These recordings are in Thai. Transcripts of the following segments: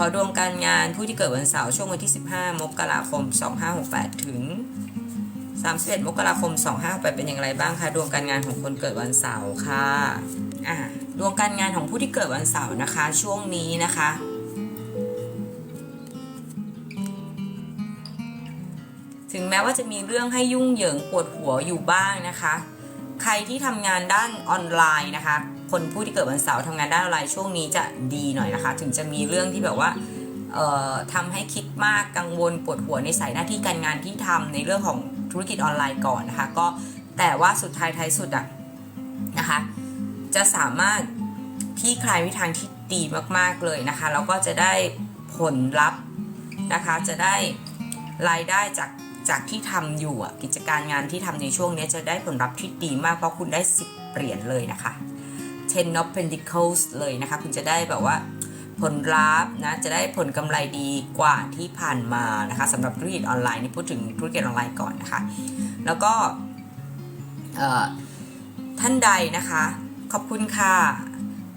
ขอดวงการงานผู้ที่เกิดวันเสาร์ช่วงวันที่ 15 มกราคม 2568 ถึง 31 มกราคม 2568 เป็นอย่างไรบ้างคะดวงการงานของคนเกิดวันเสาร์ค่ะอ่าดวงการงานของผู้ที่เกิดวันเสาร์นะคะ ช่วงนี้นะคะถึงแม้ว่าจะมีเรื่องให้ยุ่งเหยิงปวดหัวอยู่บ้างนะคะ ใครที่ทำงานด้านออนไลน์นะคะ คนผู้ที่เกิดวันเสาร์ทำงานด้านออนไลน์ช่วงนี้จะดีหน่อยนะคะ ถึงจะมีเรื่องที่แบบว่าเอ่อทำให้คิดมากกังวลปวดหัวในสายหน้าที่การงานที่ทำในเรื่องของธุรกิจออนไลน์ก่อนนะคะ ก็แต่ว่าสุดท้ายท้ายสุดอะนะคะ จะสามารถที่คลายวิทางที่ดีมากๆเลยนะคะแล้วก็จะได้ผลลัพธ์นะคะ จะได้รายได้จาก จากที่ทำอยู่กิจการงานที่ทำในช่วงนี้จะได้ผลลัพธ์ที่ดีมากเพราะคุณได้ 10 เหรียญเลยนะคะ Ten of Pentacles เลยนะคะ คุณจะได้แบบว่าผลลัพธ์นะจะได้ผลกำไรดีกว่าที่ผ่านมานะคะสำหรับธุรกิจออนไลน์นี่พูดถึงธุรกิจออนไลน์ก่อนนะคะ แล้วก็ท่านใดนะคะ ขอบคุณค่ะ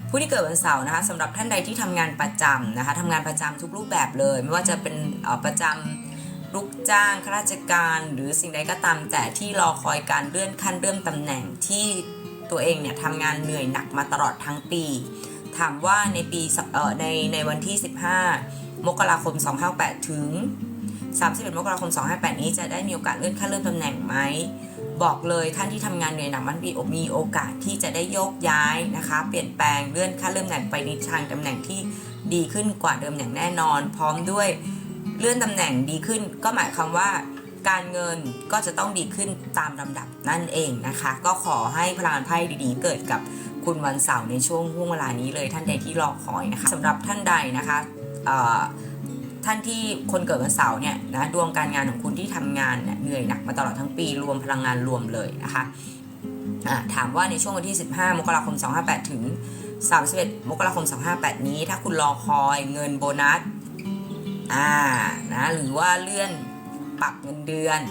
ผู้ที่เกิดวันเสาร์นะคะสำหรับท่านใดที่ทำงานประจำนะคะทำงานประจำทุกรูปแบบเลย ไม่ว่าจะเป็นประจำ ลูกจ้างข้าราชการหรือสิ่งใดก็ตามแต่ที่รอคอยการเลื่อนขั้นเลื่อนตำแหน่งที่ตัวเองเนี่ยทำงานเหนื่อยหนักมาตลอดทั้งปี ถามว่าในปีในในวันที่ 15 มกราคม 258 ถึง 31 มกราคม 258 นี้จะได้มีโอกาสเลื่อนขั้นเลื่อนตำแหน่งไหมบอกเลยท่านที่ทำงานเหนื่อยหนักมันมีมีโอกาสที่จะได้โยกย้ายนะคะ เปลี่ยนแปลงเลื่อนขั้นเลื่อนตำแหน่งไปในทางตำแหน่งที่ดีขึ้นกว่าเดิมอย่างแน่นอน พร้อมด้วย เลื่อนตำแหน่งดีขึ้น ก็หมายความว่าการเงินก็จะต้องดีขึ้นตามลำดับนั่นเองนะคะ ก็ขอให้พลังงานไพ่ดีๆ เกิดกับคุณวันเสาร์ในช่วงห่วงเวลานี้เลยท่านใดที่รอคอยนะคะสำหรับท่านใดนะคะท่านที่คนเกิดวันเสาร์เนี่ยนะดวงการงานของคุณที่ทำงานเนี่ยเหนื่อยหนักมาตลอดทั้งปีรวมพลังงานรวมเลยนะคะะถามว่าในช่วงวันที่ 15 มกราคม 258 ถึง 31 มกราคม 258 นี้ ถ้าคุณรอคอยเงินโบนัส อ่านะหรือว่าเลื่อนปรับเงินเดือน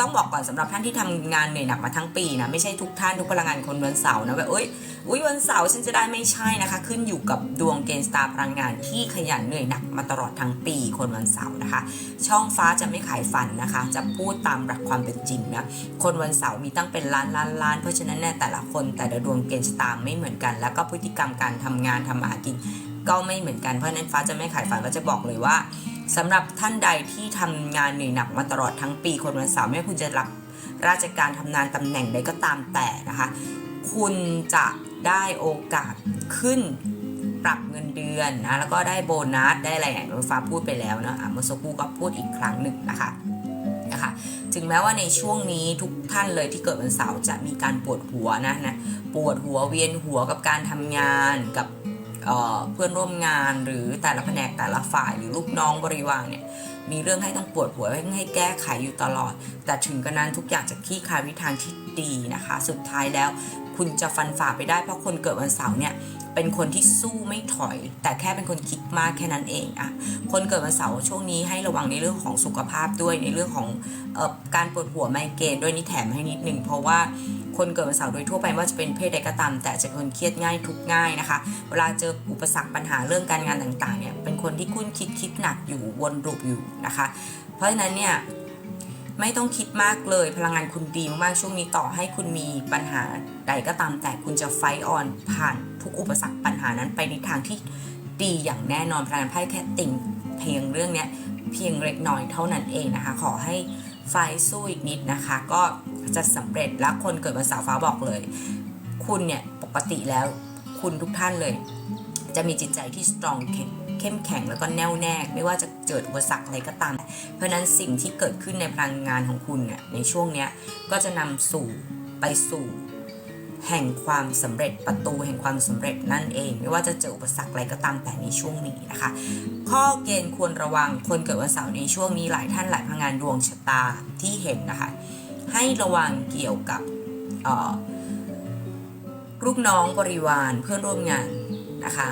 ต้องบอกก่อนสำหรับท่านที่ทำงานเหนื่อยหนักมาทั้งปีนะไม่ใช่ทุกท่านทุกพลังงานคนวันเสาร์นะแบบเอ้ยอุ้ยวันเสาร์ฉันจะได้ไม่ใช่นะคะ ขึ้นอยู่กับดวงเกณฑ์สตาร์พลังงานที่ขยันเหนื่อยหนักมาตลอดทั้งปีคนวันเสาร์นะคะ ช่องฟ้าจะไม่ขายฝันนะคะ จะพูดตามหลักความเป็นจริงนะคนวันเสาร์มีตั้งเป็นล้านล้านล้านเพราะฉะนั้นเนี่ยแต่ละคนแต่ละดวงเกณฑ์สตาร์ไม่เหมือนกัน แล้วก็พฤติกรรมการทำงานทำมาหากิน ก็ไม่เหมือนกันเพราะนั้นฟ้าจะไม่ขายฝันก็จะบอกเลยว่าสำหรับท่านใดที่ทำงานเหนื่อยหนักมาตลอดทั้งปีคนวันเสาร์ไม่คุณจะรับราชการทำงานตำแหน่งใดก็ตามแต่นะคะ คุณจะได้โอกาสขึ้นปรับเงินเดือนนะแล้วก็ได้โบนัสได้อะไรอย่างที่ฟ้าพูดไปแล้วเนะอะเมื่อสักครู่ก็พูดอีกครั้งหนึ่งนะคะนะคะถึงแม้ว่าในช่วงนี้ทุกท่านเลยที่เกิดวันเสาร์จะมีการปวดหัวนะนะปวดหัวเวียนหัวกับการทำงานกับ เพื่อนร่วมงานหรือแต่ละแผนกแต่ละฝ่ายหรือลูกน้องบริวารเนี่ย มีเรื่องให้ต้องปวดหัวให้ให้แก้ไขอยู่ตลอด แต่ถึงกระนั้นทุกอย่างจะคลี่คายวิธีทางที่ดีนะคะ สุดท้ายแล้วคุณจะฟันฝ่าไปได้เพราะคนเกิดวันเสาร์เนี่ยเป็นคนที่สู้ไม่ถอย แต่แค่เป็นคนคิดมากแค่นั้นเองอะคนเกิดวันเสาร์ช่วงนี้ให้ระวังในเรื่องของสุขภาพด้วยในเรื่องของออการปวดหัวไมเกรนด้วยนี่แถมให้นิดหนึ่งเพราะว่าคนเกิดวันเสาร์โดยทั่วไปว่าจะเป็นเพศใดก็ตามแต่จะเป็นคนเครียดง่ายทุกง่ายนะคะ เวลาเจออุปสรรคปัญหาเรื่องการงานต่างๆเนี่ยเป็นคนที่คุ้นคิดคิดหนักอยู่วนลูปอยู่นะคะ เพราะฉะนั้นเนี่ยไม่ต้องคิดมากเลยพลังงานคุณดีมากๆช่วงนี้ต่อให้คุณมีปัญหาใดก็ตามแต่คุณจะไฟออนผ่านทุกอุปสรรคปัญหานั้นไปในทางที่ดีอย่างแน่นอนพลังงานไพ่แค่ติ่งเพียงเรื่องเนี้ยเพียงเล็กน้อยเท่านั้นเองนะคะ ขอให้ไฟสู้อีกนิดนะคะ ก็จะสำเร็จและคนเกิดวันเสาร์ฟ้าบอกเลย คุณเนี่ยปกติแล้วคุณทุกท่านเลย จะมีจิตใจที่สตรอง เข้มแข็งแล้วก็แน่วแน่ไม่ว่าจะเกิดอุปสรรคอะไรก็ตาม เพราะนั้นสิ่งที่เกิดขึ้นในพลังงานของคุณเนี่ยในช่วงเนี้ยก็จะนำสู่ไปสู่แห่งความสำเร็จประตูแห่งความสำเร็จนั่นเอง ไม่ว่าจะเจออุปสรรคอะไรก็ตามแต่ในช่วงนี้นะคะ ข้อเกณฑ์ควรระวังคนเกิดวันเสาร์ในช่วงนี้หลายท่านหลายพลังงานดวงชะตาที่เห็นนะคะ ให้ระวังเกี่ยวกับออลูกน้องบริวารเพื่อนร่วมงานนะคะ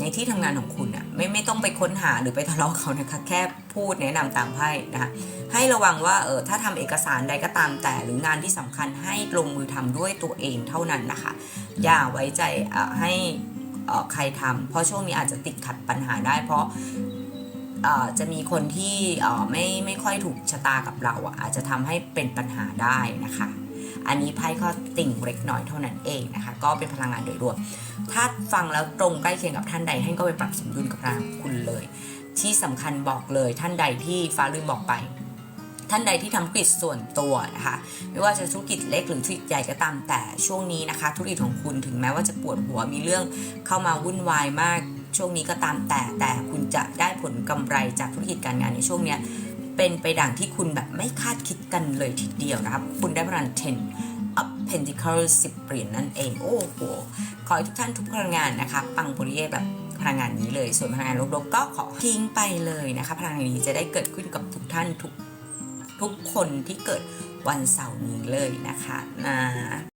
ในที่ทำงานของคุณอะไม่ไม่ต้องไปค้นหาหรือไปทะเลาะเขานะคะแค่พูดแนะนำตามไพ่นะคะให้ระวังว่าเออถ้าทำเอกสารใดก็ตามแต่หรืองานที่สำคัญให้ลงมือทำด้วยตัวเองเท่านั้นนะคะ อย่าไว้ใจให้ใครทำเพราะช่วงนี้อาจจะติดขัดปัญหาได้ เพราะจะมีคนที่ไม่ไม่ค่อยถูกชะตากับเราอะอาจจะทำให้เป็นปัญหาได้นะคะ อันนี้ไพ่ก็ติ่งเล็กน้อยเท่านั้นเองนะคะ ก็เป็นพลังงานโดยรวม ถ้าฟังแล้วตรงใกล้เคียงกับท่านใดท่านก็ไปปรับสมดุลกับพลังของคุณเลย ที่สำคัญบอกเลยท่านใดที่ฟ้าลืมบอกไป ท่านใดที่ทำธุรกิจส่วนตัวนะคะ ไม่ว่าจะธุรกิจเล็กหรือธุรกิจใหญ่ก็ตามแต่ช่วงนี้นะคะ ธุรกิจของคุณถึงแม้ว่าจะปวดหัวมีเรื่องเข้ามาวุ่นวายมากช่วงนี้ก็ตามแต่แต่คุณจะได้ผลกำไรจากธุรกิจการงานในช่วงเนี้ย เป็นไปดังที่คุณแบบไม่คาดคิดกันเลยทีเดียวนะครับ คุณได้พลัง10 up pentacle 10เหรียญนั่นเอง โอ้โห ขอให้ทุกท่านทุกพลังงานนะคะ ปังปุริเย่แบบพลังงานนี้เลย ส่วนพลังงานลบๆก็ขอทิ้งไปเลยนะคะ พลังงานนี้จะได้เกิดขึ้นกับทุกท่านทุกทุกคนที่เกิดวันเสาร์นี้เลยนะคะนะ